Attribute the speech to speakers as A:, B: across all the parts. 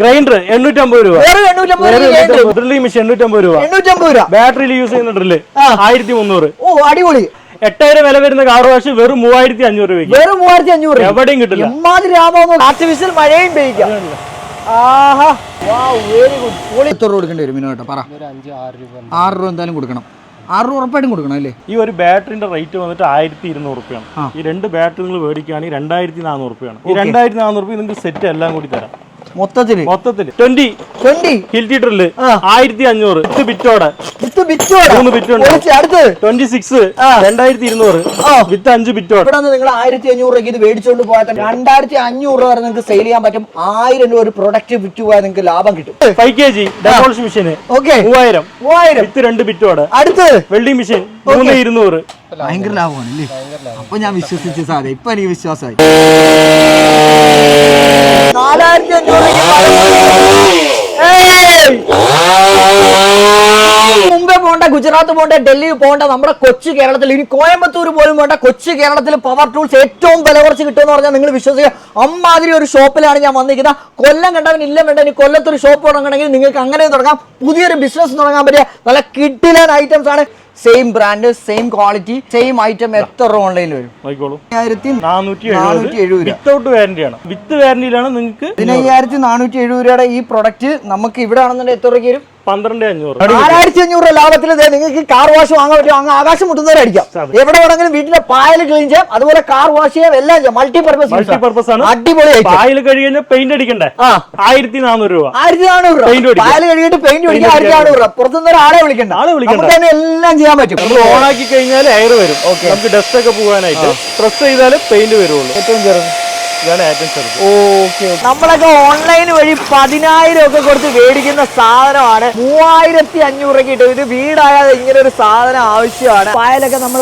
A: Grinder എണ്ണൂറ്റമ്പത് രൂപ. Drilling machine എണ്ണൂറ്റമ്പത് രൂപ.
B: എണ്ണൂറ്റമ്പത് രൂപ.
A: ബാറ്ററിയിൽ യൂസ് ചെയ്യുന്ന ഡ്രില്ല് ആയിരത്തി മുന്നൂറ്
B: ഓ അടിപൊളി.
A: എട്ടായിരം വില വരുന്ന കാർ വാഷ് വെറും മൂവായിരത്തി അഞ്ഞൂറ് രൂപ
B: വെറും മൂവായിരത്തി അഞ്ഞൂറ് രൂപ.
A: എവിടെയും കിട്ടില്ല.
B: എമ്മാതിരി ആർട്ടിഫിഷ്യൽ മഴയും പെയ്യിക്കാം. ആഹാ. വെരി ഗുഡ് പൊളി. എത്ര രൂപ കൊടുക്കേണ്ടി വരും മിനോട്ടോ പറ. ആറ് രൂപ എന്തായാലും കൊടുക്കണം. ആറ് രൂപ ഉറപ്പായിട്ടും കൊടുക്കണം അല്ലേ?
A: ഈ ഒരു ബാറ്ററിന്റെ റേറ്റ് വന്നിട്ട് ആയിരത്തി ഇരുന്നൂറ് റുപ്യാണ് ഈ രണ്ട് ബാറ്ററി നിങ്ങൾ മേടിക്കുകയാണെങ്കിൽ രണ്ടായിരത്തി നാനൂറ് റുപ്യാണ് ഈ രണ്ടായിരത്തി നാനൂറ് റുപ്യ നിങ്ങൾക്ക് സെറ്റ് എല്ലാം കൂടി തരാം.
B: മൊത്തത്തിൽ?
A: മൊത്തത്തിൽ ട്വന്റി.
B: ട്വന്റി?
A: ഹിൽറ്റി ഡ്രില്ല്. ആയിരത്തി അഞ്ഞൂറ് വിത്ത് ബിറ്റോടെ
B: വിത്ത് ബിറ്റോടെ
A: മൂന്ന് ബിറ്റ് ഉണ്ട്.
B: അടുത്തത്
A: ട്വന്റി സിക്സ്. രണ്ടായിരത്തി ഇരുന്നൂറ്. വിത്ത് അഞ്ച് ബിറ്റോടെ
B: ഇവിടെ നിങ്ങൾ ആയിരത്തി അഞ്ഞൂറ് രൂപയ്ക്ക് ഇത് മേടിച്ചുകൊണ്ട് പോയാൽ രണ്ടായിരത്തി അഞ്ഞൂറ് രൂപ വരെ നിങ്ങൾക്ക് സെയിൽ ചെയ്യാൻ പറ്റും. ആയിരം രൂപ ഒരു പ്രൊഡക്റ്റ് വിറ്റ് പോയാൽ നിങ്ങൾക്ക് ലാഭം കിട്ടും.
A: Five K G demolish machine
B: okay.
A: മൂവായിരം.
B: മൂവായിരം.
A: വിത്ത് രണ്ട് ബിറ്റോടെ
B: അടുത്തത്
A: വെൽഡിംഗ് മെഷീൻ മൂന്ന് ഇരുന്നൂറ്.
B: ഭയങ്കര ലാഭമാണ് അല്ലേ അപ്പൊ ഞാൻ വിശ്വസിച്ച സാധനം ഇപ്പൊ എനിക്ക് വിശ്വാസമായി. മുംബൈ പോകണ്ട ഗുജറാത്ത് പോകണ്ട ഡൽഹി പോകണ്ട നമ്മുടെ കൊച്ചു കേരളത്തിൽ ഇനി കോയമ്പത്തൂർ പോലും വേണ്ട കൊച്ചു കേരളത്തിൽ പവർ ടൂൾസ് ഏറ്റവും വില കുറച്ച് കിട്ടുമെന്ന് പറഞ്ഞാൽ നിങ്ങൾ വിശ്വസിക്കുക. അമ്മാതിരി ഒരു ഷോപ്പിലാണ് ഞാൻ വന്നിരിക്കുന്നത്. കൊല്ലം കണ്ടവൻ ഇല്ല വേണ്ട ഇനി കൊല്ലത്തൊരു ഷോപ്പ് തുടങ്ങണമെങ്കിൽ നിങ്ങൾക്ക് അങ്ങനെ തുടങ്ങാം. പുതിയൊരു ബിസിനസ് തുടങ്ങാൻ പറ്റിയ നല്ല കിഡിലൻ ഐറ്റംസ് ആണ്. Same brand same quality same item എത്ര ഓൺലൈനിൽ വരും?
A: വിത്തൗട്ട് വിത്ത് വാറന്റിയിലാണ് നിങ്ങൾക്ക്
B: പതിനയ്യായിരത്തി നാനൂറ്റി എഴുപത് രൂപയുടെ ഈ പ്രൊഡക്റ്റ് നമുക്ക് ഇവിടെ ആണെന്നുണ്ടെങ്കിൽ എത്ര രൂപയ്ക്ക് വരും?
A: പന്ത്രണ്ട് അഞ്ഞൂറ്.
B: നാലായിരത്തി അഞ്ഞൂറ് ലാഭത്തിൽ ദേ നിങ്ങൾക്ക് കാർ വാഷ് വാങ്ങാൻ പറ്റും. അങ്ങ് ആകാശം മുട്ടുന്നവരെ അടിക്കാം എവിടെ വേണമെങ്കിലും വീട്ടിലെ പായൽ ക്ലീൻ ചെയ്യാം. അതുപോലെ കാർ വാഷ് ചെയ്യാം. എല്ലാം ചെയ്യാം. മൾട്ടി പർപ്പസ്
A: മൾട്ടി പർപ്പസ് ആണ്.
B: അടിപൊളി
A: പായൽ കഴിഞ്ഞാൽ പെയിന്റ് അടിക്കണ്ടേ? ആയിരത്തി നാനൂറ് രൂപ.
B: ആയിരത്തി നാനൂറ് രൂപ. പായൽ കഴുകിയിട്ട് പെയിന്റ് അടിക്കാൻ ആയിരത്തി നാനൂറ് രൂപ പുറത്തുനിന്ന് ഒരാളെ വിളിക്കണ്ട.
A: ആളെ വിളിക്കണ്ട.
B: തന്നെ എല്ലാം ചെയ്യാൻ പറ്റും.
A: നമ്മൾ ഓണാക്കി കഴിഞ്ഞാൽ എയർ വരും. നമുക്ക് ഡസ്റ്റ് ഒക്കെ പോകാനായിട്ട്. പ്രസ് ചെയ്താൽ പെയിന്റ് വരുള്ളൂ.
B: ഏറ്റവും ചെറുത്.
A: ഇതാണ് ഏറ്റവും ചെറുത്.
B: ഓക്കെ നമ്മളൊക്കെ ഓൺലൈൻ വഴി പതിനായിരം ഒക്കെ കൊടുത്ത് മേടിക്കുന്ന സാധനമാണ്. മൂവായിരത്തി അഞ്ഞൂറ് കിട്ടും ഇത് വീടായാതെ ഇങ്ങനെ ഒരു സാധനം ആവശ്യമാണ്. പായലൊക്കെ നമ്മൾ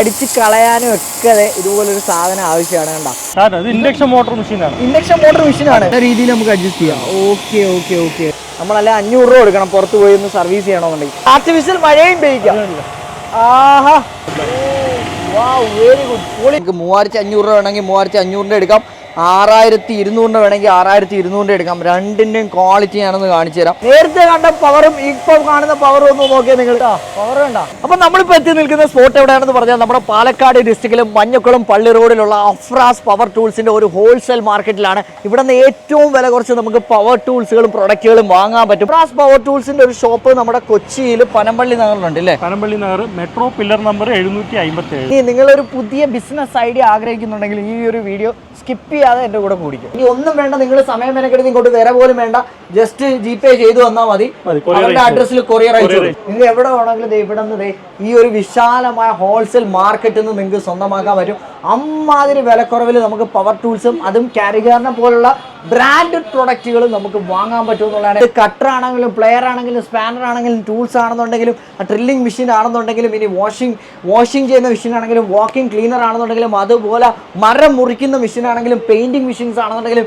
B: അടിച്ച് കളയാനും ഒക്കെ ഇതുപോലൊരു സാധനം ആവശ്യമാണ് കണ്ട?
A: കാരണം ഇത് ഇൻഡക്ഷൻ മോട്ടോർ മെഷീനാണ്.
B: ഇൻഡക്ഷൻ മോട്ടോർ മെഷീനാണ്. രീതിയിൽ നമുക്ക് അഡ്ജസ്റ്റ് ചെയ്യാം. Okay okay okay. നമ്മളല്ല അഞ്ഞൂറ് രൂപ കൊടുക്കണം. പുറത്ത് പോയി ഒന്ന് സർവീസ് ചെയ്യണമെന്നുണ്ടെങ്കിൽ. ആർട്ടിഫിഷ്യൽ മഴയും പെയ്യിക്കാം. ആഹാ. വെരി ഗുഡ് മൂവായിരത്തി അഞ്ഞൂറ് രൂപ വേണമെങ്കിൽ മൂവായിരത്തി അഞ്ഞൂറിന്റെ എടുക്കാം. ആറായിരത്തി ഇരുന്നൂറിന്റെ വേണമെങ്കിൽ ആറായിരത്തി ഇരുന്നൂറിന്റെ എടുക്കാം. രണ്ടിന്റെയും ക്വാളിറ്റി ഞാനൊന്ന് കാണിച്ചു തരാം. നേരത്തെ കണ്ട പവറും ഇപ്പം കാണുന്ന പവറും ഒന്ന് നോക്കിയാൽ നിങ്ങൾ പവർ വേണ്ട. അപ്പം നമ്മളിപ്പോൾ എത്തി നിൽക്കുന്ന സ്പോട്ട് എവിടെയാണെന്ന് പറഞ്ഞാൽ നമ്മുടെ പാലക്കാട് ഡിസ്ട്രിക്റ്റിലും മഞ്ഞക്കുളം പള്ളി റോഡിലുള്ള അഫ്രാസ് പവർ ടൂൾസിന്റെ ഒരു ഹോൾസെയിൽ മാർക്കറ്റിലാണ് ഇവിടെ നിന്ന് ഏറ്റവും വില കുറച്ച് നമുക്ക് പവർ ടൂൾസുകളും പ്രൊഡക്റ്റുകളും വാങ്ങാൻ പറ്റും. അഫ്രാസ് പവർ ടൂൾസിന്റെ ഒരു ഷോപ്പ് നമ്മുടെ കൊച്ചിയിൽ പനമ്പള്ളി നഗറിലുണ്ട് അല്ലേ?
A: Panampilly Nagar metro pillar number എഴുന്നൂറ്റി അമ്പത്തി ഏഴ്
B: നിങ്ങളൊരു പുതിയ ബിസിനസ് ഐഡിയ ആഗ്രഹിക്കുന്നുണ്ടെങ്കിൽ ഈ ഒരു വീഡിയോ സ്കിപ്പ് ചെയ്യാതെ എന്റെ കൂടെ കൂടിക്കും. ഇനി ഒന്നും വേണ്ട നിങ്ങൾ സമയം മെനക്കെടുത്ത് ഇങ്ങോട്ട് വരെ പോലും വേണ്ട. ജസ്റ്റ് ജി പേ ചെയ്തു വന്നാൽ മതി. അവരുടെ അഡ്രസ്സിൽ കൊറിയർ അയച്ചു നിങ്ങൾ എവിടെ വേണമെങ്കിലും ഇവിടെ നിന്ന് ഈ ഒരു വിശാലമായ ഹോൾസെയിൽ മാർക്കറ്റിൽ നിന്ന് നിങ്ങൾക്ക് സ്വന്തമാക്കാൻ പറ്റും. അമ്മാതിരി വിലക്കുറവിൽ നമുക്ക് പവർ ടൂൾസും അതും കാരിഗാറിനെ പോലുള്ള ബ്രാൻഡഡ് പ്രൊഡക്റ്റുകളും നമുക്ക് വാങ്ങാൻ പറ്റും എന്നുള്ളതാണ്. ഇത് കട്ടർ ആണെങ്കിലും പ്ലെയർ ആണെങ്കിലും സ്പാനർ ആണെങ്കിലും ടൂൾസ് ആണെന്നുണ്ടെങ്കിലും ഡ്രില്ലിംഗ് മെഷീൻ ആണെന്നുണ്ടെങ്കിലും ഇനി വാഷിംഗ് വാഷിംഗ് ചെയ്യുന്ന മെഷീൻ ആണെങ്കിലും വാക്കിംഗ് ക്ലീനർ ആണെന്നുണ്ടെങ്കിലും അതുപോലെ മരം മുറിക്കുന്ന മെഷീൻ ആണെങ്കിലും പെയിന്റിംഗ് മെഷീൻസ് ആണെന്നുണ്ടെങ്കിലും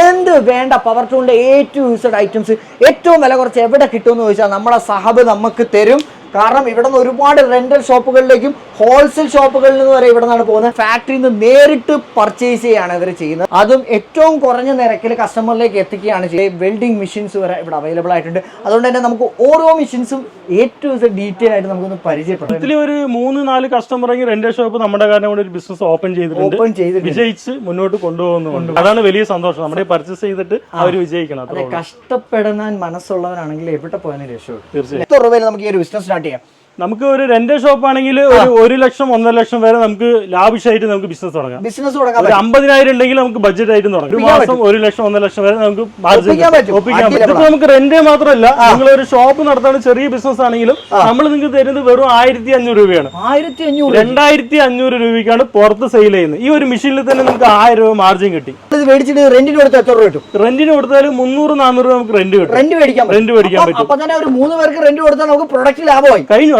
B: എന്ത് വേണ്ട പവർ ടൂളിന്റെ ഏറ്റവും യൂസ്ഡ് ഐറ്റംസ് ഏറ്റവും വില കുറച്ച് എവിടെ കിട്ടുമെന്ന് ചോദിച്ചാൽ നമ്മുടെ സഹബ് നമുക്ക് തരും. കാരണം ഇവിടെ നിന്ന് ഒരുപാട് റെന്റൽ ഷോപ്പുകളിലേക്കും ഹോൾസെയിൽ ഷോപ്പുകളിൽ നിന്ന് വരെ ഇവിടെ നിന്നാണ് പോകുന്നത്. ഫാക്ടറിയിൽ നിന്ന് നേരിട്ട് പർച്ചേസ് ചെയ്യാണ് ഇവർ ചെയ്യുന്നത്. അതും ഏറ്റവും കുറഞ്ഞ നിരക്കിൽ കസ്റ്റമറിലേക്ക് എത്തിക്കുകയാണ് ചെയ്യുന്നത്. വെൽഡിംഗ് മെഷീൻസ് വരെ ഇവിടെ അവൈലബിൾ ആയിട്ടുണ്ട്. അതുകൊണ്ട് തന്നെ നമുക്ക് ഓരോ മെഷീൻസും ഏറ്റവും ഡീറ്റെയിൽ ആയിട്ട് നമുക്കൊന്ന് പരിചയപ്പെടാം.
A: ഇതിൽ ഒരു മൂന്ന് നാല് കസ്റ്റമർ റെന്റൽ ഷോപ്പ് നമ്മുടെ കാരണം കൂടെ ഒരു ബിസിനസ് ഓപ്പൺ ചെയ്തിട്ടുണ്ട്.
B: ഓപ്പൺ ചെയ്ത്
A: വിജയിച്ച് മുന്നോട്ട് കൊണ്ടുപോകുന്നുണ്ട്. അതാണ് വലിയ സന്തോഷം. നമ്മുടെ പർച്ചേസ് ചെയ്തിട്ട് അവർ വിജയിക്കണം
B: കഷ്ടപ്പെടുന്ന മനസ്സുള്ളവരാണെങ്കിൽ എവിടെ പോയാലും രക്ഷപ്പെടും.
A: തീർച്ചയായും.
B: നമുക്ക് ഈ ഒരു ബിസിനസ് സ്റ്റാർട്ട് ചെയ്യാം
A: നമുക്ക് ഒരു റെന്റ് ഷോപ്പ് ആണെങ്കിൽ ഒരു ഒരു ലക്ഷം ഒന്നര ലക്ഷം വരെ നമുക്ക് ലാഭിഷായിട്ട് നമുക്ക് ബിസിനസ് തുടങ്ങാം.
B: ബിസിനസ് തുടങ്ങാം
A: ഒരു അമ്പതിനായിരം ഉണ്ടെങ്കിൽ നമുക്ക് ബഡ്ജറ്റ് ആയിട്ട് തുടങ്ങാം. ഒരു മാസം ഒരു ലക്ഷം ഒന്നര ലക്ഷം വരെ നമുക്ക്
B: ഒപ്പിക്കാൻ പറ്റും.
A: ഇതിപ്പോ നമുക്ക് റെന്റ് മാത്രമല്ല നിങ്ങൾ ഒരു ഷോപ്പ് നടത്താൻ ചെറിയ ബിസിനസ് ആണെങ്കിലും നമ്മൾ നിങ്ങൾക്ക് തരുന്നത് വെറും ആയിരത്തി അഞ്ഞൂറ് രൂപയാണ്.
B: ആയിരത്തി അഞ്ഞൂറ്
A: രണ്ടായിരത്തി അഞ്ഞൂറ് രൂപയ്ക്കാണ് പുറത്ത് സെയിൽ ചെയ്യുന്നത്. ഈ ഒരു മെഷീനിൽ തന്നെ നമുക്ക് ആയിരം രൂപ മാർജിൻ കിട്ടി.
B: ഇത് മേടിച്ചിട്ട് റെന്റിന് കൊടുത്താൽ എത്ര രൂപ കിട്ടും?
A: റെന്റിന് കൊടുത്താൽ മുന്നൂറ് നാനൂറ് രൂപ നമുക്ക് റെന്റ് കിട്ടും.
B: റെന്റ് മേടിക്കാം.
A: റെന്റ് മേടിക്കാൻ പറ്റും.
B: അപ്പൊ തന്നെ ഒരു മൂന്ന് പേർക്ക് റെന്റ് കൊടുത്താൽ നമുക്ക് പ്രൊഡക്റ്റ് ലാഭമായി.
A: കഴിഞ്ഞു.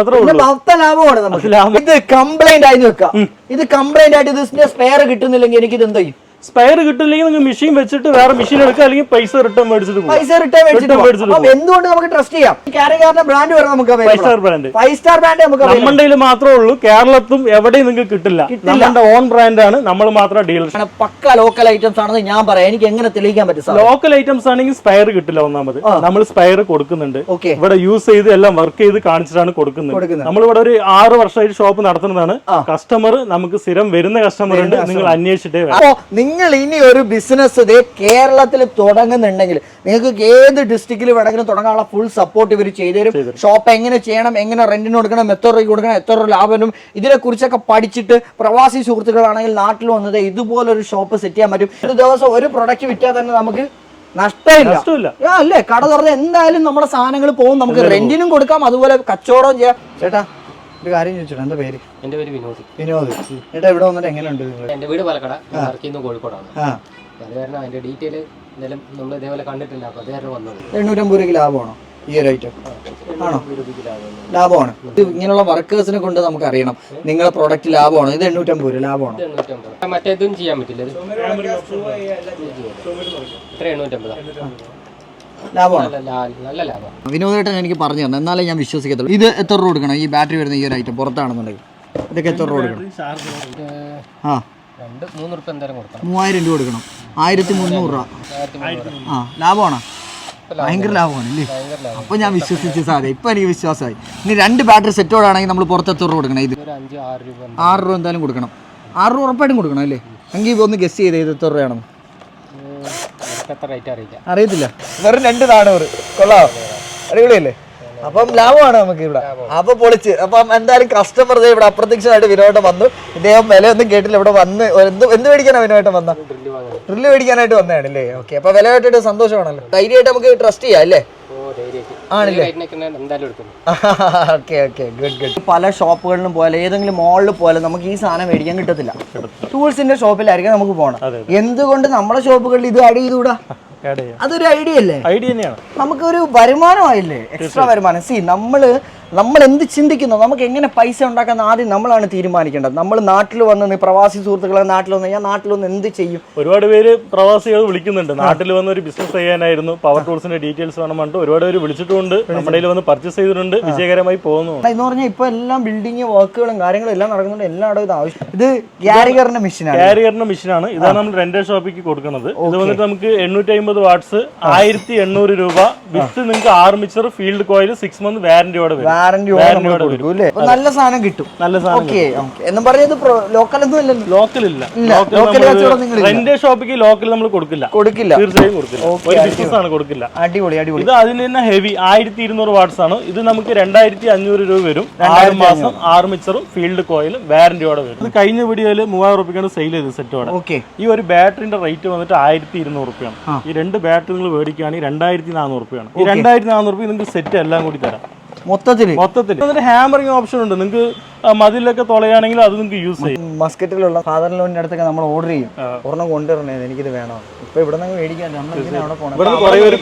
B: ലാഭമാണ് നമുക്ക്. ഇത് കംപ്ലൈന്റ് ആയി നിൽക്കാം. ഇത് കംപ്ലൈന്റ് ആയിട്ട് ഇതിന്റെ സ്പെയർ കിട്ടുന്നില്ലെങ്കിൽ എനിക്ക് ഇത് എന്തായി ചെയ്യും?
A: സ്പെയർ കിട്ടില്ലെങ്കിൽ നിങ്ങൾ മെഷീൻ വെച്ചിട്ട് വേറെ മെഷീൻ എടുക്കുക അല്ലെങ്കിൽ പൈസ റിട്ടേൺ മേടിച്ചിട്ട്
B: പൈസ റിട്ടേൺ മേടിച്ചിട്ട് എന്തുകൊണ്ട് നമുക്ക് ട്രസ്റ്റ് ചെയ്യാം? കാരികാറിന്റെ ബ്രാൻഡ് വരെ നമുക്ക്
A: five star brand
B: five star brand നമുക്ക്
A: നമ്മുടെ മാത്രമേ ഉള്ളൂ. കേരളത്തും എവിടെയും നിങ്ങൾക്ക് കിട്ടില്ല. നമ്മുടെ ഓൺ ബ്രാൻഡ് ആണ്. നമ്മൾ മാത്രം ഡീലർ.
B: പക്ക ലോക്കൽ ഐറ്റംസ് ആണെന്ന് ഞാൻ പറയാം. എനിക്ക് എങ്ങനെ തെളിയിക്കാൻ പറ്റും
A: ലോക്കൽ ഐറ്റംസ് ആണെങ്കിൽ സ്പെയർ കിട്ടില്ല ഒന്നാമത്. നമ്മൾ സ്പെയർ കൊടുക്കുന്നുണ്ട്. ഇവിടെ യൂസ് ചെയ്ത് എല്ലാം വർക്ക് ചെയ്ത് കാണിച്ചിട്ടാണ് കൊടുക്കുന്നത്.
B: നമ്മൾ
A: ഇവിടെ ഒരു ആറ് വർഷമായിട്ട് ഷോപ്പ് നടത്തുന്നതാണ്. കസ്റ്റമർ നമുക്ക് സ്ഥിരം വരുന്ന കസ്റ്റമർ ഉണ്ട്. നിങ്ങൾ അന്വേഷിച്ചിട്ടേ
B: അപ്പോ നിങ്ങൾ ഇനി ഒരു ബിസിനസ് ഇതേ കേരളത്തിൽ തുടങ്ങുന്നുണ്ടെങ്കിൽ നിങ്ങൾക്ക് ഏത് ഡിസ്ട്രിക്റ്റിൽ വേണമെങ്കിലും തുടങ്ങാനുള്ള ഫുൾ സപ്പോർട്ട് ഇവർ ചെയ്തുതരും ഷോപ്പ് എങ്ങനെ ചെയ്യണം എങ്ങനെ റെന്റിന് കൊടുക്കണം എത്ര രൂപ കൊടുക്കണം എത്ര രൂപ ലാഭം ഇതിനെ കുറിച്ചൊക്കെ പഠിച്ചിട്ട് പ്രവാസി സുഹൃത്തുക്കളാണെങ്കിൽ നാട്ടിൽ വന്നത് ഇതുപോലൊരു ഷോപ്പ് സെറ്റ് ചെയ്യാൻ പറ്റും. ഒരു ദിവസം ഒരു പ്രൊഡക്റ്റ് വിറ്റാൽ തന്നെ നമുക്ക് നഷ്ടമില്ല.
A: നഷ്ടമില്ല.
B: അല്ലേ? കട തുറന്ന് എന്തായാലും നമ്മുടെ സാധനങ്ങൾ പോകും. നമുക്ക് റെന്റിനും കൊടുക്കാം. അതുപോലെ കച്ചവടം ചെയ്യാം. ചേട്ടാ ഒരു കാര്യം ചോദിച്ചിട്ട് എന്താ പേര്?
C: എന്റെ പേര് വിനോദ്.
B: വിനോദ്. ഏട്ടാ ഇവിടെ വന്നിട്ട് എങ്ങനെയുണ്ട് നിങ്ങൾ?
C: എന്റെ വീട് പാലക്കാട്. വർക്ക് കോഴിക്കോടാണ്.
B: ആ.
C: അത് കാരണം അതിന്റെ ഡീറ്റെയിൽ എന്തായാലും നമ്മൾ ഇതേപോലെ കണ്ടിട്ടില്ല. അപ്പോൾ അത് കാരണം വന്നത്.
B: എണ്ണൂറ്റമ്പത് രൂപയ്ക്ക് ലാഭമാണോ? ഈ ഒരു ഐറ്റം ആണോ? ലാഭമാണ്. ഇത് ഇങ്ങനെയുള്ള വർക്കേഴ്സിനെ കൊണ്ട് നമുക്ക് അറിയണം നിങ്ങളെ പ്രൊഡക്റ്റ് ലാഭമാണോ? ഇത് എണ്ണൂറ്റമ്പത് രൂപ ലാഭമാണോ?
C: എണ്ണൂറ്റമ്പത്. മറ്റേതും ചെയ്യാൻ പറ്റില്ല. ഇത് നല്ല ലാഭം.
B: വിനോദേട്ടൻ എനിക്ക് പറഞ്ഞു തരണം എന്നാലേ ഞാൻ വിശ്വസിക്കത്തുള്ളൂ. ഇത് എത്ര രൂപ കൊടുക്കണം? ഈ ബാറ്ററി വരുന്ന ഈ ഒരു ഐറ്റം പുറത്താണെന്നുണ്ടെങ്കിൽ. ഇതൊക്കെ എത്ര രൂപ കൊടുക്കണം? ആ. മൂവായിരം രൂപ കൊടുക്കണം. ആയിരത്തി മുന്നൂറ് രൂപ. ആ ലാഭമാണോ? ഭയങ്കര ലാഭമാണ് ഇല്ലേ
C: അപ്പൊ
B: അപ്പോൾ ഞാൻ വിശ്വസിച്ച് സാധനം ഇപ്പം എനിക്ക് വിശ്വാസമായി. ഇനി രണ്ട് ബാറ്ററി സെറ്റോടാണെങ്കിൽ നമ്മൾ പുറത്ത് എത്ര രൂപ കൊടുക്കണം? ഇത്
C: ആറ് രൂപ
B: ആറ് രൂപ എന്തായാലും കൊടുക്കണം. ആറ് രൂപ ഉറപ്പായിട്ടും കൊടുക്കണം അല്ലേ? എങ്കിൽ ഒന്ന് ഗസ് ചെയ്ത് ഇത് എത്ര രൂപയാണെന്ന്
C: ഇത് എനിക്ക് അത്ര റേറ്റ് അറിയില്ല
B: അറിയത്തില്ല. വെറും രണ്ട് നാണൂറ് കൊള്ളാം. അടിപൊളിയല്ലേ? അപ്പം ലാഭമാണ് നമുക്ക് ഇവിടെ. അപ്പൊ പൊളിച്ച്. അപ്പം എന്തായാലും കസ്റ്റമർ ഇവിടെ അപ്രത്യക്ഷമായിട്ട് വിനോദം വന്നു. ഇദ്ദേഹം വില ഒന്നും കേട്ടില്ല. ഇവിടെ വന്ന് എന്ത് എന്ത് മേടിക്കാനാണ് വിനോദം വന്ന?
C: ഡ്രില്ല്
B: മേടിക്കാനായിട്ട് വന്നതാണ് അല്ലേ ഓക്കെ. അപ്പൊ വില കേട്ടിട്ട് സന്തോഷമാണല്ലോ. ധൈര്യമായിട്ട് നമുക്ക് ട്രസ്റ്റ് ചെയ്യാം അല്ലേ? ഓക്കെ ഓക്കെ ഗുഡ് ഗുഡ് പല ഷോപ്പുകളിലും പോലെ ഏതെങ്കിലും മോളിൽ പോലെ നമുക്ക് ഈ സാധനം മേടിക്കാൻ കിട്ടത്തില്ല. ടൂൾസിന്റെ ഷോപ്പിലായിരിക്കും നമുക്ക് പോകണം എന്തുകൊണ്ട് നമ്മുടെ ഷോപ്പുകളിൽ ഇത് ആഡ് ചെയ്തുകൂടാ?
A: ആഡ് ചെയ്യാം.
B: അതൊരു ഐഡിയ അല്ലേ?
A: ഐഡിയ തന്നെയാണ്.
B: നമുക്കൊരു വരുമാനമായില്ലേ? എക്സ്ട്രാ വരുമാനം. സി നമ്മൾ നമ്മൾ എന്ത് ചിന്തിക്കുന്നു? നമുക്ക് എങ്ങനെ പൈസ ഉണ്ടാക്കാൻ ആദ്യം നമ്മളാണ് തീരുമാനിക്കേണ്ടത്. നമ്മൾ നാട്ടിൽ വന്ന് പ്രവാസി സുഹൃത്തുക്കളെ നാട്ടിൽ വന്ന് ഞാൻ നാട്ടിൽ വന്ന് എന്ത് ചെയ്യും?
A: ഒരുപാട് പേര് പ്രവാസികൾ വിളിക്കുന്നുണ്ട്. നാട്ടിൽ വന്ന് ഒരു ബിസിനസ് ചെയ്യാനായിരുന്നു. പവർ ടൂൾസിന്റെ ഡീറ്റെയിൽസ് വേണം പറഞ്ഞിട്ട് ഒരുപാട് പേര് വിളിച്ചിട്ടുണ്ട്. നമ്മുടെ വന്ന് പർച്ചേസ് ചെയ്തിട്ടുണ്ട്. വിജയകരമായി പോകുന്നു.
B: എന്ന് പറഞ്ഞാൽ ഇപ്പൊ എല്ലാം ബിൽഡിംഗ് വർക്കുകളും കാര്യങ്ങളും എല്ലാം നടക്കുന്നുണ്ട്. എല്ലായിടവും ഇത് ആവശ്യം. ഇത് ഗ്യാരികറിന്റെ മെഷീനാണ്
A: കാരിയറിന്റെ മെഷീനാണ് ഇതാണ് നമ്മൾ റെന്റൽ ഷോപ്പിക്ക് കൊടുക്കുന്നത്. ഇത് വന്നിട്ട് നമുക്ക് എണ്ണൂറ്റി അമ്പത് വാട്ട്സ് ആയിരത്തി എണ്ണൂറ് രൂപ വിത്ത് നിങ്ങൾക്ക് armature field coil six month വാറന്റിയോടെ വരും.
B: വാറന്റി നമ്മൾ കൊടുക്കും അല്ലേ? നല്ല സാധനം കിട്ടും.
A: നല്ല സാധനം
B: ഓക്കെ എന്ന് പറഞ്ഞത് ലോക്കൽ ഒന്നും അല്ലല്ലോ
A: ലോക്കൽ ഇല്ല
B: ലോക്കൽ.
A: റെന്റൽ ഷോപ്പിക്ക് ലോക്കൽ നമ്മൾ കൊടുക്കില്ല.
B: കൊടുക്കില്ല.
A: തീർച്ചയായും കൊടുക്കില്ല. ഒരു ബിസിനസ് ആണ് കൊടുക്കില്ല.
B: അടിപൊളി അടിപൊളി.
A: ഇത് അതിന് തന്നെ ഹെവി ആയിരത്തി ഇരുന്നൂറ് വാട്ട്സ് ആണ്. ഇത് നമുക്ക് രണ്ടായിരത്തി അഞ്ഞൂറ് രൂപ വരും. ആറ് മാസം ആറ് മിച്ചറും ഫീൽഡ് കോയിലും വാറന്റിയോടെ വരും. ഇത് കഴിഞ്ഞ വീഡിയോയിൽ മൂവായിരം റുപ്യാണ് സെയിൽ ചെയ്ത് സെറ്റോടെ
B: ഓക്കെ.
A: ഈ ഒരു ബാറ്ററിന്റെ റേറ്റ് വന്നിട്ട് ആയിരത്തി ഇരുന്നൂറ് റുപ്യാണ് ഈ രണ്ട് ബാറ്ററി നിങ്ങൾ മേടിക്കുകയാണെങ്കിൽ രണ്ടായിരത്തി നാനൂറ് റുപ്യാണ് ഈ രണ്ടായിരത്തി നാനൂറ് റുപ്യ നിങ്ങൾക്ക് സെറ്റ് എല്ലാം കൂടി തരാം. മൊത്തത്തിൽ. അതിന്റെ ഹാമറിംഗ് ഓപ്ഷൻ ഉണ്ട്. നിങ്ങൾക്ക് മതിലൊക്കെ തുളയാണെങ്കിൽ അത് നിങ്ങൾക്ക് യൂസ് ചെയ്യും.
B: മസ്കറ്റിലുള്ള ഫാദർ ലോണിന്റെ അടുത്തൊക്കെ നമ്മൾ ഓർഡർ ചെയ്യും. ഒരെണ്ണം കൊണ്ടുവരണേ എനിക്കിത് വേണം? ഇപ്പൊ ഇവിടെ നിന്ന് മേടിക്കാൻ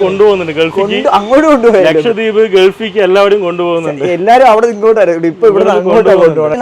A: കൊണ്ടുപോകുന്നുണ്ട്. ഗൾഫിക്ക്
B: അങ്ങോട്ട്
A: ലക്ഷദ്വീപ് ഗൾഫിക്ക് എല്ലാവരും കൊണ്ടുപോകുന്നുണ്ട്.
B: എല്ലാവരും അവിടെ ഇങ്ങോട്ടാണ് ഇപ്പൊ ഇവിടെ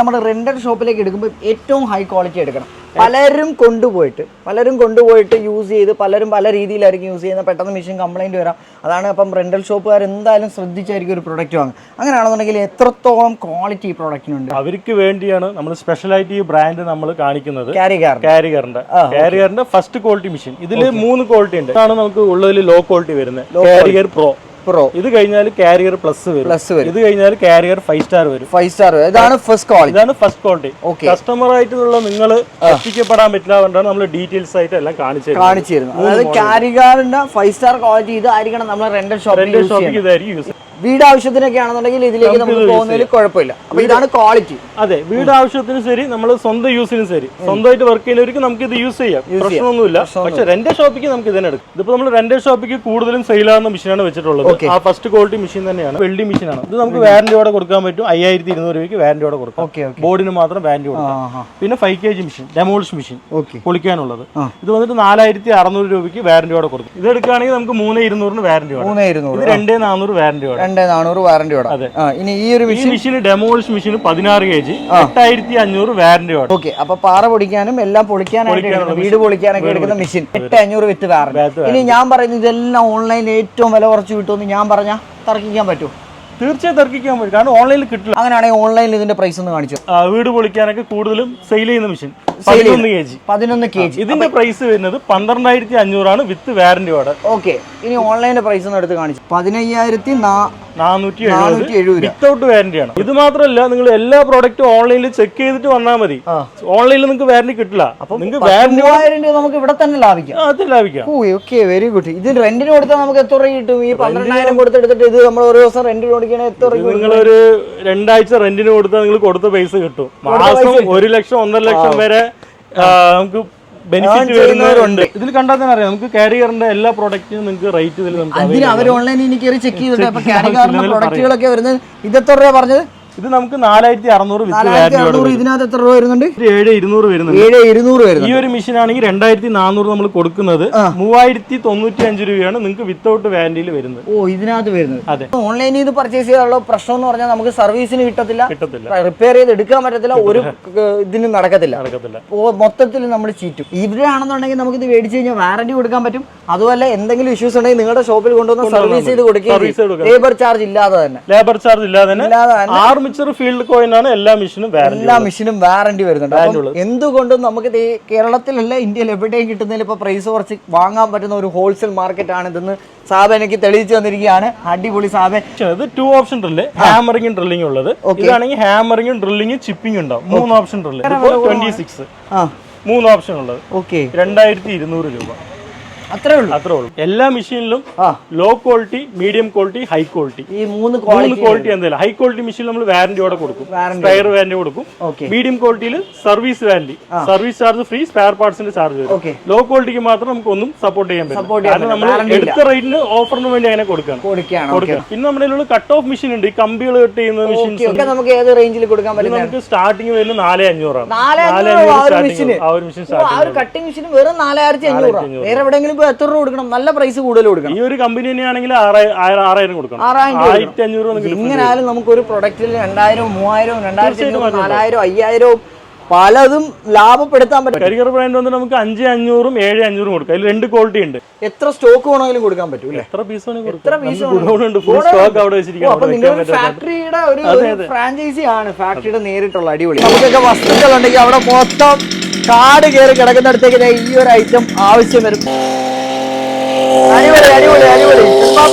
B: നമ്മുടെ റെന്റഡ് ഷോപ്പിലേക്ക് എടുക്കുമ്പോൾ ഏറ്റവും ഹൈ ക്വാളിറ്റി എടുക്കണം. പലരും കൊണ്ടുപോയിട്ട് പലരും കൊണ്ടുപോയിട്ട് യൂസ് ചെയ്ത് പലരും പല രീതിയിലായിരിക്കും യൂസ് ചെയ്യുന്നത്. പെട്ടെന്ന് മെഷീൻ കംപ്ലൈന്റ് വരാം. അതാണ് അപ്പം റെന്റൽ ഷോപ്പുകാർ എന്തായാലും ശ്രദ്ധിച്ചായിരിക്കും ഒരു പ്രൊഡക്റ്റ് വാങ്ങുക. അങ്ങനെയാണെന്നുണ്ടെങ്കിൽ എത്രത്തോളം ക്വാളിറ്റി ഈ പ്രൊഡക്റ്റിനുണ്ട്
A: അവർക്ക് വേണ്ടിയാണ് നമ്മൾ സ്പെഷ്യലായിട്ട് ഈ ബ്രാൻഡ് നമ്മൾ കാണിക്കുന്നത്.
B: കാരിയർ
A: കാരിയറിന്റെ കാരിയറിന്റെ ഫസ്റ്റ് ക്വാളിറ്റി മെഷീൻ ഇതിൽ മൂന്ന് ക്വാളിറ്റി ഉണ്ട്. അതാണ് നമുക്ക് ഉള്ളതിൽ ലോ ക്വാളിറ്റി വരുന്നത്. കാരിയർ പ്രോ
B: പ്രോ
A: ഇത് കഴിഞ്ഞാൽ കാരിയർ പ്ലസ് വരും.
B: പ്ലസ് വരും.
A: ഇത് കഴിഞ്ഞാൽ കാരിയർ ഫൈവ് സ്റ്റാർ വരും.
B: ഫൈവ് സ്റ്റാർ വരും. ഇതാണ് ഫസ്റ്റ് ക്വാളിറ്റി
A: ഇതാണ് ഫസ്റ്റ് ക്വാളിറ്റി
B: ഓക്കെ
A: കസ്റ്റമർ ആയിട്ടുള്ള നിങ്ങൾ എത്തിക്കപ്പെടാൻ പറ്റില്ല നമ്മൾ ഡീറ്റെയിൽസ് ആയിട്ട് എല്ലാം കാണിച്ചു.
B: കാണിച്ചു തരുന്നത്. അതായത് കാരികാറിന്റെ ഫൈവ് സ്റ്റാർ ക്വാളിറ്റി ഇതായിരിക്കണം നമ്മൾ റെന്റൽ ഷോപ്പിൽ
A: ഇതായിരിക്കും യൂസ്
B: വീട് ആവശ്യത്തിനൊക്കെ ആണെന്നുണ്ടെങ്കിൽ ഇതിലേക്ക് നമുക്ക് പോകുന്നതിൽ കുഴപ്പമില്ല. അപ്പൊ ഇതാണ് ക്വാളിറ്റി
A: അതെ വീട് ആവശ്യത്തിന് ശരി നമ്മൾ സ്വന്തം യൂസിനും ശരി. സ്വന്തമായിട്ട് വർക്ക് ചെയ്യുന്നവർക്ക് നമുക്ക് ഇത് യൂസ് ചെയ്യാം. പ്രശ്നമൊന്നുമില്ല. പക്ഷെ രണ്ട് ഷോപ്പിക്ക് നമുക്ക് ഇതിനെ എടുക്കും. ഇതിപ്പോ നമ്മൾ രണ്ട് ഷോപ്പിക്ക് കൂടുതലും സെയിൽ ആവുന്ന മെഷീനാണ് വെച്ചിട്ടുള്ളത്. ആ ഫസ്റ്റ് ക്വാളിറ്റി മെഷീൻ തന്നെയാണ്. വെൽഡി മെഷീനാണ് ഇത് നമുക്ക് വാറന്റിയോടെ കൊടുക്കാൻ പറ്റും. അയ്യായിരത്തി ഇരുന്നൂറ് രൂപയ്ക്ക് വാറന്റിയോടെ കൊടുക്കാം. ബോർഡിന് മാത്രം വാറന്റി കൊടുക്കാം. പിന്നെ five K G machine demolish machine പൊളിക്കാനുള്ളത്. ഇത് വന്നിട്ട് നാലായിരത്തി അറുന്നൂറ് രൂപയ്ക്ക് വാറന്റിയോടെ കൊടുക്കും. ഇത് എടുക്കുകയാണെങ്കിൽ നമുക്ക് മൂന്ന് ഇരുന്നൂറിന് വാറന്റി
B: കൊടുക്കും
A: ഇത് രണ്ടേ നാനൂറ് വാറന്റി വേണം
B: രണ്ട് നാനൂറ് വാറന്റിയോടെ. ഇനി ഈ ഒരു മെഷീൻ
A: മെഷീൻ ഡെമോളിഷ് മെഷീൻ പതിനാറ് കെ ജി എട്ടായിരത്തി അഞ്ഞൂറ് വാറന്റിയോടെ
B: ഓക്കെ അപ്പൊ പാറ പൊടിക്കാനും എല്ലാം പൊളിക്കാനായിട്ട് വീട് പൊളിക്കാനൊക്കെ എടുക്കുന്ന മെഷീൻ എട്ട് അഞ്ഞൂറ് വിത്ത് വാറന്റി ഇനി ഞാൻ പറയുന്നത് ഇതെല്ലാം ഓൺലൈനിൽ ഏറ്റവും വില കുറച്ച് കിട്ടുമെന്ന് ഞാൻ പറഞ്ഞാൽ തർക്കിക്കാൻ പറ്റും
A: തീർച്ചയായും തർക്കിക്കാൻ പറ്റും. കാരണം ഓൺലൈനിൽ കിട്ടില്ല.
B: അങ്ങനെയാണെങ്കിൽ ഓൺലൈനിൽ ഇതിന്റെ പ്രൈസ് ഒന്ന് കാണിച്ചു?
A: വീട് പൊളിക്കാനൊക്കെ കൂടുതലും സെയിൽ ചെയ്യുന്ന മെഷീൻ പതിനൊന്ന് കെ ജി
B: പതിനൊന്ന് കെ ജി
A: ഇതിന്റെ പ്രൈസ് വരുന്നത് പന്ത്രണ്ടായിരത്തി അഞ്ഞൂറാണ് വിത്ത് വാറന്റിയോടെ
B: ഓക്കെ ഇനി ഓൺലൈനിന്റെ പ്രൈസ് ഒന്ന് എടുത്ത് കാണിച്ചു. പതിനയ്യായിരത്തി
A: നാനൂറ്റി എഴുപത് വിത്തൗട്ട് വാറന്റി ആണ്. ഇത് മാത്രമല്ല നിങ്ങൾ എല്ലാ പ്രോഡക്റ്റും ഓൺലൈനിൽ ചെക്ക് ചെയ്തിട്ട് വന്നാൽ മതി. ഓൺലൈനിൽ നിങ്ങൾക്ക് വാറന്റി കിട്ടില്ല. നിങ്ങൾക്ക് വാറന്റി
B: നമുക്ക് ഇവിടെ തന്നെ ലാഭിക്കാം.
A: അത് ലാഭിക്കാം.
B: ഓക്കെ വെരി ഗുഡ് ഇത് റെന്റിന് കൊടുത്താൽ നമുക്ക് എത്ര രൂപ കിട്ടും? ഈ പന്ത്രണ്ടായിരം കൊടുത്തെടുത്തിട്ട് ഇത് നമ്മൾ ഒരു ദിവസം റെന്റിന് കൊടുക്കണേ എത്ര രൂപ
A: നിങ്ങൾ ഒരു രണ്ടാഴ്ച റെന്റിന് കൊടുത്താൽ നിങ്ങൾ കൊടുത്ത പൈസ കിട്ടും. മാസം ഒരു ലക്ഷം ഒന്നര ലക്ഷം വരെ നമുക്ക് ബെനിഫിറ്റ് വരുന്നവരുണ്ട് ഇതിൽ കണ്ടാൽ തന്നെ അറിയാം. നമുക്ക് കാരിയറിന്റെ എല്ലാ പ്രോഡക്റ്റിനും നിങ്ങൾക്ക് റേറ്റ് ഇതിൽ നമുക്ക്
B: അതിന് അവർ ഓൺലൈനിൽ എനിക്ക് ചെക്ക് ചെയ്തിട്ടുണ്ട് കാരികാറിന്റെ പ്രൊഡക്റ്റുകളൊക്കെ വരുന്നത് ഇതെത്ര രൂപ പറഞ്ഞത്?
A: ഇത് നമുക്ക് നാലായിരത്തി അറുന്നൂറ്
B: ഇതിനകത്ത് എത്ര രൂപ വരുന്നുണ്ട്?
A: ഏഴ് ഇരുന്നൂറ് വരുന്നുണ്ട്.
B: ഏഴ് ഇരുന്നൂറ്
A: ഈ ഒരു മെഷീൻ ആണെങ്കിൽ രണ്ടായിരത്തി നാനൂറ് നമ്മൾ കൊടുക്കുന്നത്. മൂവായിരത്തി തൊണ്ണൂറ്റി അഞ്ച് രൂപയാണ് നിങ്ങൾക്ക് വിത്തൗട്ട് വാറന്റിയിൽ വരുന്നത്.
B: ഓ ഇതിനകത്ത് വരുന്നത്.
A: അതെ.
B: ഓൺലൈനിൽ ഇത് പർച്ചേസ് ചെയ്യാനുള്ള പ്രശ്നം എന്ന് പറഞ്ഞാൽ നമുക്ക് സർവീസിന് കിട്ടത്തില്ല.
A: കിട്ടത്തില്ല.
B: റിപ്പയർ ചെയ്ത് എടുക്കാൻ പറ്റത്തില്ല. ഒരു ഇതിന് നടക്കത്തില്ല. മൊത്തത്തിൽ നമ്മൾ ചീറ്റും. ഇവിടെയാണെന്നുണ്ടെങ്കിൽ നമുക്ക് ഇത് മേടിച്ചു കഴിഞ്ഞാൽ വാറന്റി കൊടുക്കാൻ പറ്റും. അതുപോലെ എന്തെങ്കിലും ഇഷ്യൂസ് ഉണ്ടെങ്കിൽ നിങ്ങളുടെ ഷോപ്പിൽ കൊണ്ടുവന്ന് സർവീസ് ചെയ്ത്
A: Service
B: കൊടുക്കുകയും
A: ചെയ്ത് കൊടുക്കാം.
B: ലേബർ ചാർജ് ഇല്ലാതെ തന്നെ.
A: ലേബർ ചാർജ് ഇല്ലാതെ തന്നെ. ആറ് മിച്ചർ ഫീൽഡ് കോയിൻ ആണ് എല്ലാ മെഷീനും
B: എല്ലാ മെഷീനും വാറന്റി വരുന്നുണ്ട്. അപ്പം എന്തുകൊണ്ടും നമുക്ക് കേരളത്തിലല്ല ഇന്ത്യയിൽ എവിടെയും കിട്ടുന്നതിൽ ഇപ്പൊ പ്രൈസ് കുറച്ച് വാങ്ങാൻ പറ്റുന്ന ഒരു ഹോൾസെയിൽ മാർക്കറ്റ് ആണ് ഇതെന്ന് സാബ് എനിക്ക് തെളിയിച്ചു തന്നിരിക്കുകയാണ്. അടിപൊളി സാബ്.
A: ഇത് ടു ഓപ്ഷൻ ഡ്രില്ല് ഹാമറിംഗും ഡ്രില്ലിംഗ് ഉള്ളത്. ഇതാണെങ്കിൽ ഹാമറിംഗും ഡ്രില്ലിംഗും ചിപ്പിംഗ് ഉണ്ടാവും. മൂന്ന് ഓപ്ഷൻ ഡ്രില്ല് ട്വന്റി സിക്സ്
B: ആ.
A: മൂന്ന് ഓപ്ഷൻ ഉള്ളത്.
B: ഓക്കെ
A: രണ്ടായിരത്തി ഇരുന്നൂറ് രൂപ.
B: അത്രേ ഉള്ളൂ.
A: അത്രേ ഉള്ളൂ. എല്ലാ മെഷീനിലും low quality medium quality high quality
B: ഈ മൂന്ന് ക്വാളിറ്റി
A: എന്തായാലും ഹൈ ക്വാളിറ്റി മെഷീൻ നമ്മൾ വാറന്റിയോടെ കൊടുക്കും. സ്പെയർ വാറന്റി കൊടുക്കും. മീഡിയം ക്വാളിറ്റിയിൽ service warranty service charge free spare പാർട്സിന്റെ charge വരും. ലോ ക്വാളിറ്റിക്ക് മാത്രം നമുക്ക് ഒന്നും സപ്പോർട്ട് ചെയ്യാൻ പറ്റും കാരണം നമ്മൾ എടുത്ത റേറ്റിന് ഓഫറിന് വേണ്ടി അങ്ങനെ
B: കൊടുക്കാം
A: കൊടുക്കാം പിന്നെ നമ്മുടെ കട്ട് ഓഫ് മെഷീൻ ഉണ്ട്. ഈ കമ്പികൾ കട്ട് ചെയ്യുന്ന
B: മെഷീൻ നമുക്ക് ഏത് റേഞ്ചിൽ കൊടുക്കാൻ പറ്റും
A: നമുക്ക് സ്റ്റാർട്ടിങ് വരുന്നത് നാല് അഞ്ഞൂറാണ്.
B: നാല്
A: നാല്
B: അഞ്ഞൂറ് ആ ഒരു
A: മെഷീൻ
B: ഓ, ആ ഒരു കട്ടിംഗ് മെഷീൻ വെറും നാലായിരത്തി അഞ്ഞൂറ്. വേറെ എവിടെയെങ്കിലും ഇപ്പൊ എത്ര രൂപ കൊടുക്കണം? നല്ല പ്രൈസ് കൂടുതൽ കൊടുക്കണം.
A: ഈ ഒരു കമ്പനി തന്നെയാണെങ്കിൽ ആറായിരം കൊടുക്കണം.
B: ആറായിരം രൂപ
A: ആയിരത്തി അഞ്ഞൂറ് ഇങ്ങനെ
B: ആയാലും നമുക്ക് ഒരു പ്രൊഡക്റ്റിൽ രണ്ടായിരവും മൂവായിരവും രണ്ടായിരത്തി നാലായിരവും നാലായിരം അയ്യായിരവും പലതും ലാഭപ്പെടുത്താൻ പറ്റും.
A: കരിയർ ബ്രാൻഡ് വന്നിട്ട് നമുക്ക് അഞ്ച് അഞ്ഞൂറും ഏഴ് അഞ്ഞൂറും കൊടുക്കാം. അതിൽ രണ്ട് ക്വാളിറ്റി ഉണ്ട്.
B: എത്ര സ്റ്റോക്ക് വേണമെങ്കിലും കൊടുക്കാൻ പറ്റും
A: എത്ര പീസ്
B: എത്ര
A: പീസ് സ്റ്റോക്ക് അവിടെ വെച്ചിരിക്കും
B: ഫാക്ടറിയുടെ ഒരു ഫ്രാഞ്ചൈസി ആണ്. ഫാക്ടറിയുടെ നേരിട്ടുള്ള അടിപൊളി. നമുക്കൊക്കെ വസ്തുക്കൾ ഉണ്ടെങ്കിൽ അവിടെ മൊത്തം കാട് കയറി കിടക്കുന്നിടത്തേക്ക് ഞാൻ ഈ ഒരു ഐറ്റം ആവശ്യം വരും. അടിപൊളി അടിപൊളി അടിപൊളി. ചുമ്മാ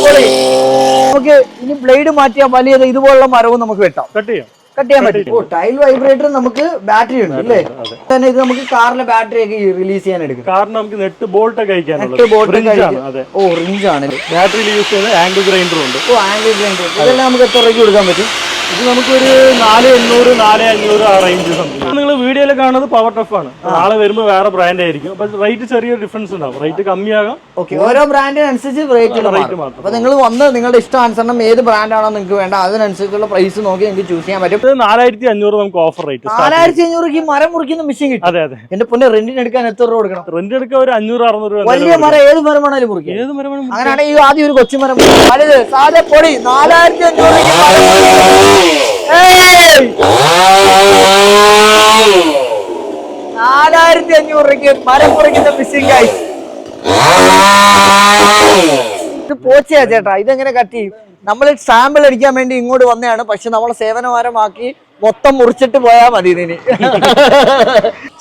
B: നമുക്ക് ഇനി ബ്ലേഡ് മാറ്റിയാൽ വലിയത് ഇതുപോലുള്ള മരവും നമുക്ക് വെട്ടാം.
A: കട്ട് ചെയ്യാം.
B: കട്ട് ചെയ്യാൻ പറ്റും. ഓ ടൈൽ വൈബ്രേറ്റർ നമുക്ക് ബാറ്ററി ഉണ്ട് അല്ലേ? തന്നെ ഇത് നമുക്ക് കാറിലെ ബാറ്ററി ഒക്കെ റിലീസ് ചെയ്യാൻ എടുക്കും.
A: കാരണം നമുക്ക് നെറ്റ് ബോൾട്ട് ഒക്കെ അയക്കാനുള്ളത്.
B: ബോൾട്ട്
A: ആണ് അതെ.
B: ഓ റിഞ്ച് ആണ്.
A: ബാറ്ററിയിൽ യൂസ് ചെയ്യുന്ന ആംഗിൾ ഗ്രൈൻഡർ ഉണ്ട്.
B: ഓ ആംഗിൾ ഗ്രൈൻഡർ ഇതെല്ലാം നമുക്ക് എത്ര രൂപയ്ക്ക് കൊടുക്കാൻ പറ്റും.
A: ഇത് നമുക്കൊരു നാല് എണ്ണൂറ് നാല് അഞ്ഞൂറ് ആ റേഞ്ച് സംതിങ് നിങ്ങൾ വീഡിയോയിൽ കാണുന്നത് പവർ ടഫ് ആണ്. നാളെ വരുമ്പോൾ വേറെ ബ്രാൻഡ് ആയിരിക്കും. അപ്പൊ റേറ്റ് ചെറിയൊരു ഡിഫറൻസ് ഉണ്ടാവും. റേറ്റ് കമ്മിയാകാം.
B: ഓക്കെ ഓരോ ബ്രാൻഡിനനുസരിച്ച് റേറ്റ്
A: റേറ്റ് മാത്രം.
B: അപ്പൊ നിങ്ങൾ വന്ന് നിങ്ങളുടെ ഇഷ്ടം അനുസരണം ഏത് ബ്രാൻഡാണോ നിങ്ങൾക്ക് വേണ്ട അതിനനുസരിച്ചുള്ള പ്രൈസ് നോക്കി നിങ്ങൾക്ക് ചൂസ് ചെയ്യാൻ പറ്റും.
A: ഇത് നാലായിരത്തി അഞ്ഞൂറ് നമുക്ക് ഓഫർ റേറ്റ്
B: നാലായിരത്തി അഞ്ഞൂറ് ഈ മരം മുറിക്കുന്ന മിഷീൻ കിട്ടും.
A: അതെ അതെ.
B: എന്റെ പൊന്നെ റെന്റിന് എടുക്കാൻ എത്ര രൂപ കൊടുക്കണം?
A: റെന്റ് എടുക്കാൻ ഒരു അഞ്ഞൂറ് അറുന്നൂറ് രൂപ
B: വലിയ മരം ഏത് മരം വേണേലും മുറിക്കും.
A: ഏത് മരം
B: അങ്ങനെയാണെങ്കിൽ ആദ്യം ഒരു കൊച്ചു മരം വലുത് സാധ പൊടി നാലായിരത്തി അഞ്ഞൂറ് നാലായിരത്തി അഞ്ഞൂറ് രൂപയ്ക്ക് മരം മുറിക്കുന്ന മിസ്സിംഗ് ആയി ഇത് പോച്ചയാ ചേട്ടാ ഇതെങ്ങനെ കട്ട് ചെയ്യും? നമ്മൾ സാമ്പിൾ അടിക്കാൻ വേണ്ടി ഇങ്ങോട്ട് വന്നതാണ് പക്ഷെ നമ്മളെ സേവനവാരമാക്കി മൊത്തം മുറിച്ചിട്ട് പോയാൽ മതി ഇനി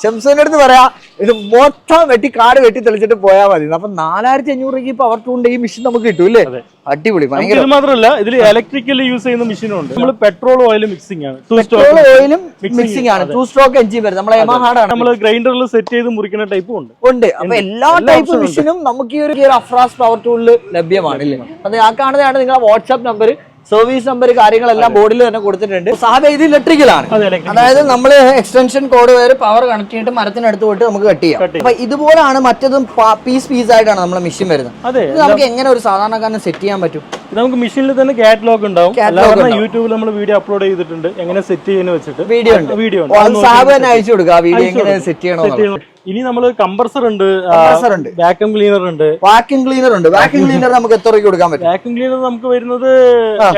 B: ഷംസുവിന്റെ അടുത്ത് പറയാ ഇത് മൊത്തം വെട്ടി കാട് വെട്ടി തെളിച്ചിട്ട് പോയാൽ മതി. അപ്പൊ നാലായിരത്തി അഞ്ഞൂറ് രൂപയ്ക്ക് പവർ ടൂണിന്റെ ഈ മെഷീൻ നമുക്ക് കിട്ടും അല്ലേ. അടിപൊളി ഭയങ്കര
A: മാത്രമല്ല ഇതിൽ ഇലക്ട്രിക്കൽ യൂസ് ചെയ്യുന്ന മെഷീനും ഉണ്ട്. നമ്മൾ പെട്രോൾ ഓയിലും മിക്സിംഗ് ആണ്.
B: പെട്രോൾ ഓയിലും മിക്സിംഗ് ആണ്. ടു സ്ട്രോക്ക് എഞ്ചിൻ വരുന്നത് നമ്മളെ എമഹാഡാണ്
A: നമ്മൾ ഗ്രൈൻഡറിൽ സെറ്റ് ചെയ്ത് മുറിക്കുന്ന ടൈപ്പും ഉണ്ട്.
B: ഉണ്ട്. അപ്പൊ എല്ലാ ടൈപ്പ് മെഷീനും നമുക്ക് ഈ ഒരു അഫ്രാസ് പവർ ടൂളിൽ ലഭ്യമാണ് ഇല്ലേ? അത് ആ കാണുന്നതാണ് നിങ്ങളുടെ വാട്സ്ആപ്പ് നമ്പർ സർവീസ് നമ്പർ കാര്യങ്ങളെല്ലാം ബോർഡിൽ തന്നെ കൊടുത്തിട്ടുണ്ട്. സാധാരണ ഇത് ഇലക്ട്രിക്കൽ ആണ്. അതായത് നമ്മൾ എക്സ്റ്റൻഷൻ കോഡ് വരെ പവർ കണക്ട് ചെയ്തിട്ട് മരത്തിനടുത്ത് പോയിട്ട് നമുക്ക് കട്ട് ചെയ്യാം. അപ്പൊ ഇതുപോലാണ് മറ്റതും പീസ് പീസ് ആയിട്ടാണ് നമ്മുടെ മെഷീൻ വരുന്നത്. ഇത് നമുക്ക് എങ്ങനെ ഒരു സാധാരണക്കാരന് സെറ്റ് ചെയ്യാൻ പറ്റും?
A: നമുക്ക് മെഷീനിൽ തന്നെ കാറ്റലോഗ് ഉണ്ടാവും. യൂട്യൂബിൽ നമ്മൾ വീഡിയോ അപ്ലോഡ് ചെയ്തിട്ടുണ്ട്. എങ്ങനെ സെറ്റ് ചെയ്യുന്ന വെച്ചിട്ട്.
B: വീഡിയോ ഉണ്ട്.
A: വീഡിയോ
B: സാബ് തന്നെ അയച്ചു കൊടുക്കുക വീഡിയോ എങ്ങനെ സെറ്റ് ചെയ്യണോ.
A: ഇനി നമ്മൾ കംപ്രസർ ഉണ്ട്
B: Compressor ഉണ്ട്.
A: വാക്യൂം ക്ലീനർ ഉണ്ട്.
B: വാക്യൂം ക്ലീനർ ഉണ്ട്. വാക്യൂം ക്ലീനർ നമുക്ക് എത്ര രൂപയ്ക്ക് കൊടുക്കാൻ പറ്റും?
A: വാക്യൂം ക്ലീനർ നമുക്ക് വരുന്നത്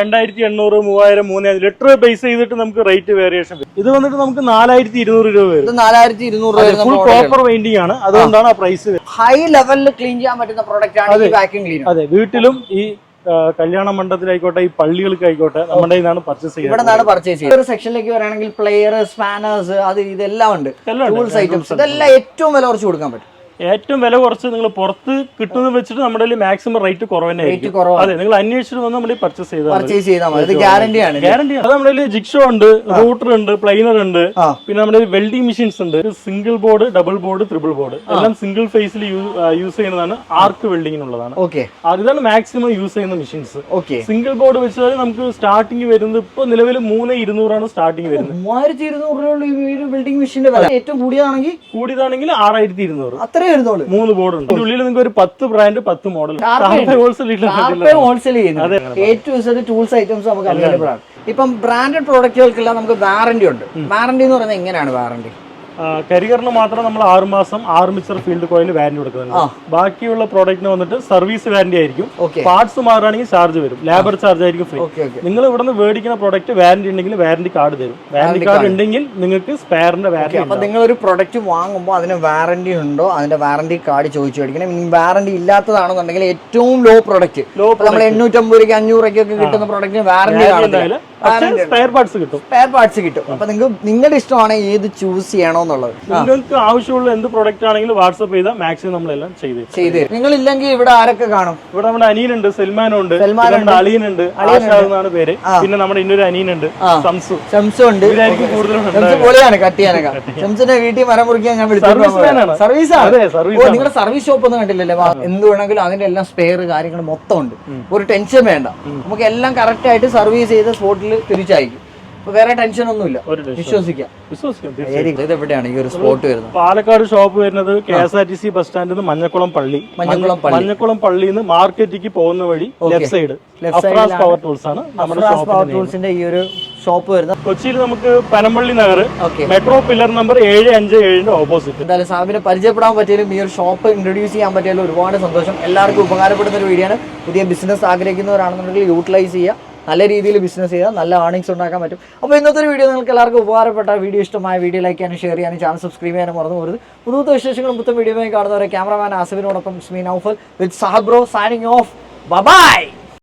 A: രണ്ടായിരത്തി എണ്ണൂറ് മൂവായിരം മൂന്നായിരം ലിറ്റർ ബേസ് ചെയ്തിട്ട് നമുക്ക് റേറ്റ് വേരിയേഷൻ വരും? ഇത് വന്നിട്ട് നമുക്ക് നാലായിരത്തി ഇരുന്നൂറ് രൂപ വരും.
B: നാലായിരത്തി ഇരുന്നൂറ് രൂപ
A: ഫുൾ പ്രോപ്പർ പെയിന്റിംഗ് ആണ്. അതുകൊണ്ടാണ് ആ പ്രൈസ്
B: ഹൈ ലെവലിൽ ക്ലീൻ ചെയ്യാൻ പറ്റുന്ന പ്രോഡക്റ്റ് ആണ് വാക്യൂം ക്ലീനർ
A: അതെ. വീട്ടിലും ഈ കല്യാണ മണ്ഡലത്തിലായിക്കോട്ടെ ഈ പള്ളികൾക്കായിക്കോട്ടെ നമ്മുടെ ഇതാണ് പർച്ചേസ്
B: ഇവിടെ
A: ചെയ്യുന്നത്
B: നിന്നാണ് പർച്ചേസ് ചെയ്യുന്നത്. സെക്ഷനിലേക്ക് വരാണെങ്കിൽ പ്ലെയർ സ്പാനേഴ്സ് അത് ഇതെല്ലാം ഉണ്ട്.
A: ഉണ്ട്.
B: ടൂൾസ് ഐറ്റംസ് ഇതെല്ലാം ഏറ്റവും വില കുറച്ച് കൊടുക്കാൻ പറ്റും.
A: ഏറ്റവും വില കുറച്ച് നിങ്ങൾ പുറത്ത് കിട്ടുന്നത് വെച്ചിട്ട് നമ്മുടെ മാക്സിമം റേറ്റ് കുറവ് തന്നെ അതെ നിങ്ങൾ അന്വേഷിച്ചിട്ട് വന്ന് നമ്മൾ പർച്ചേസ് ചെയ്താൽ
B: പർച്ചേസ് ചെയ്താൽ ഗ്യാരണ്ടി
A: അത് നമ്മുടെ ജിക്ഷോ ഉണ്ട് റൂട്ടർ ഉണ്ട് പ്ലൈനർ ഉണ്ട് പിന്നെ നമ്മുടെ വെൽഡിംഗ് മെഷീൻസ് ഉണ്ട്. Single board double board triple board എല്ലാം സിംഗിൾ ഫേസിൽ യൂസ് ചെയ്യുന്നതാണ്. ആർക്ക് വെൽഡിങ്ങിനുള്ളതാണ്
B: ഓക്കെ.
A: ഇതാണ് മാക്സിമം യൂസ് ചെയ്യുന്ന മെഷീൻസ്
B: ഓക്കെ.
A: സിംഗിൾ ബോർഡ് വെച്ചാൽ നമുക്ക് സ്റ്റാർട്ടിംഗ് വരുന്നത് ഇപ്പൊ നിലവിൽ മൂന്ന് ഇരുന്നൂറാണ് സ്റ്റാർട്ടിംഗ് വരുന്നത്.
B: മൂവായിരത്തി ഇരുന്നൂറ് ബിൽഡിംഗ് മെഷീന്റെ ഏറ്റവും കൂടിയതാണെങ്കിൽ
A: കൂടിയതാണെങ്കിൽ ആറായിരത്തി ഇരുന്നൂറ്.
B: അത്രേ വരുന്നുള്ളൂ
A: മൂന്ന് ബോർഡ് ഉണ്ട് ഉള്ളിൽ നിങ്ങൾക്ക് ഒരു പത്ത് ബ്രാൻഡ് പത്ത് മോഡൽ
B: ഹോൾസെയിൽ ചെയ്യുന്നത് A to Z tools items നമുക്ക് അവൈലബിൾ ആണ്. ഇപ്പം ബ്രാൻഡഡ് പ്രോഡക്റ്റുകൾക്കെല്ലാം നമുക്ക് വാറന്റി ഉണ്ട്. വാറന്റി എന്ന് പറയുന്നത് എങ്ങനെയാണ് വാറന്റി
A: കരികറിന് മാത്രം നമ്മൾ ആറ് മാസം ആറ് ഫീൽഡ് കോയിൽ വാരന്റി കൊടുക്കുന്നുണ്ട്. ബാക്കിയുള്ള പ്രോഡക്റ്റിന് വന്നിട്ട് സർവീസ് വാരന്റി ആയിരിക്കും. പാർട്സ് മാറുകയാണെങ്കിൽ ചാർജ് വരും. ലേബർ ചാർജ് ആയിരിക്കും ഫ്രീ നിങ്ങൾ ഇവിടുന്ന് മേടിക്കുന്ന പ്രോഡക്റ്റ് വാരന്റി ഉണ്ടെങ്കിൽ വാരന്റി കാർഡ് തരും. വാരന്റി കാർഡ് ഉണ്ടെങ്കിൽ നിങ്ങൾക്ക് സ്പെയറിന്റെ വാരന്റി
B: അപ്പോൾ നിങ്ങൾ ഒരു പ്രോഡക്റ്റ് വാങ്ങുമ്പോൾ അതിന് വാറന്റി ഉണ്ടോ? അതിന്റെ വാറന്റി കാർഡ് ചോദിച്ചു മേടിക്കണം. വാറന്റി ഇല്ലാത്തതാണെന്നുണ്ടെങ്കിൽ ഏറ്റവും ലോ പ്രോഡക്റ്റ് നമ്മൾ എണ്ണൂറ്റമ്പത് രൂപയ്ക്ക് അഞ്ഞൂറ് രൂപയ്ക്ക് കിട്ടുന്ന പ്രോഡക്റ്റിന്
A: പക്ഷേ സ്പെയർ പാർട്സ് കിട്ടും.
B: സ്പെയർ പാർട്സ് കിട്ടും. അപ്പൊ നിങ്ങൾക്ക് നിങ്ങളുടെ ഇഷ്ടമാണ് ഏത് ചൂസ് ചെയ്യണോന്നുള്ളത്
A: നിങ്ങൾക്ക് ആവശ്യമുള്ള എന്ത് പ്രോഡക്റ്റ് ആണെങ്കിലും വാട്സ്ആപ്പ് ചെയ്താൽ മാക്സിമം നമ്മളെല്ലാം ചെയ്ത്.
B: ചെയ്ത് നിങ്ങൾ ഇല്ലെങ്കിൽ ഇവിടെ ആരൊക്കെ കാണും?
A: ഇവിടെ നമ്മുടെ അനിയനുണ്ട് സൽമാനുണ്ട്
B: സൽമാൻ
A: ഉണ്ട് നമ്മുടെ അളിയനുണ്ട്. ആശാന്നാണ് പേര്. പിന്നെ നമ്മുടെ ഇന്നൊരു അനിയനുണ്ട് സംസു
B: സംസു ഉണ്ട്. പൊളിയാണ് കട്ട് ചെയ്യാനൊക്കെ. ഷംസിന്റെ വീട്ടിൽ മരം മുറിക്കാൻ ഞാൻ
A: Service
B: സർവീസ് ആണ്. നിങ്ങളുടെ സർവീസ് ഷോപ്പ് ഒന്നും കണ്ടില്ലല്ലേ? എന്ത് വേണമെങ്കിലും അതിന്റെ എല്ലാം സ്പെയർ കാര്യങ്ങൾ മൊത്തം ഉണ്ട്. ഒരു ടെൻഷൻ വേണ്ട. നമുക്ക് എല്ലാം കറക്റ്റ് ആയിട്ട് സർവീസ് ചെയ്ത് സ്പോട്ടിൽ തിരിച്ചയക്കും വേറെ ടെൻഷൻ ഒന്നുമില്ല. വിശ്വസിക്കാം.
A: വിശ്വസിക്കാം
B: ഇത് എവിടെയാണ്? ഈ ഒരു സ്പോട്ട് വരുന്നത്.
A: പാലക്കാട് ഷോപ്പ് വരുന്നത് K S R T C bus സ്റ്റാൻഡിൽ നിന്ന് മഞ്ഞക്കുളം പള്ളി.
B: മഞ്ഞക്കുളം
A: മഞ്ഞക്കുളം പള്ളിയിൽ നിന്ന് മാർക്കറ്റിലേക്ക് പോകുന്ന വഴി ലെഫ്റ്റ് സൈഡ് പവർ ടൂൾസ് ആണ്
B: പവർ ടൂൾസിന്റെ ഈ ഒരു ഷോപ്പ് വരുന്നത്.
A: കൊച്ചിയിൽ നമുക്ക് Panampilly Nagar metro pillar number ഏഴ് അഞ്ച് ഏഴിന്റെ ഓപ്പോസിറ്റ്
B: എന്തായാലും സാബിനെ പരിചയപ്പെടാൻ പറ്റിയാലും ഈ ഒരു ഷോപ്പ് ഇൻട്രൊഡ്യൂസ് ചെയ്യാൻ പറ്റിയാലും ഒരുപാട് സന്തോഷം. എല്ലാവർക്കും ഉപകാരപ്പെടുന്ന ഒരു വീഡിയോ ആണ്. പുതിയ ബിസിനസ് ആഗ്രഹിക്കുന്നവരാണെന്നുണ്ടെങ്കിൽ യൂട്ടിലൈസ് ചെയ്യുക. നല്ല രീതിയിൽ ബിസിനസ് ചെയ്താൽ നല്ല ഏർണിങ്സ് ഉണ്ടാക്കാൻ പറ്റും. അപ്പോൾ ഇന്നത്തെ ഒരു വീഡിയോ നിങ്ങൾക്ക് എല്ലാവർക്കും ഉപകാരപ്പെട്ട വീഡിയോ ഇഷ്ടമായ വീഡിയോ ലൈക്ക് ചെയ്യാനും ഷെയർ ചെയ്യാനും ചാനൽ സബ്സ്ക്രൈബ് ചെയ്യാനും മറന്നു പോകരുത് പുതുത്ത വിശേഷങ്ങളും പുത്തൻ വീഡിയോയുമായി കാണുന്നവരെ ക്യാമറമാൻ ആസിഫിനോടൊപ്പം സ്മീൻ ഔഫൽ വിത്ത് സാഹബ്രോ സൈനിങ് ഓഫ് ബൈ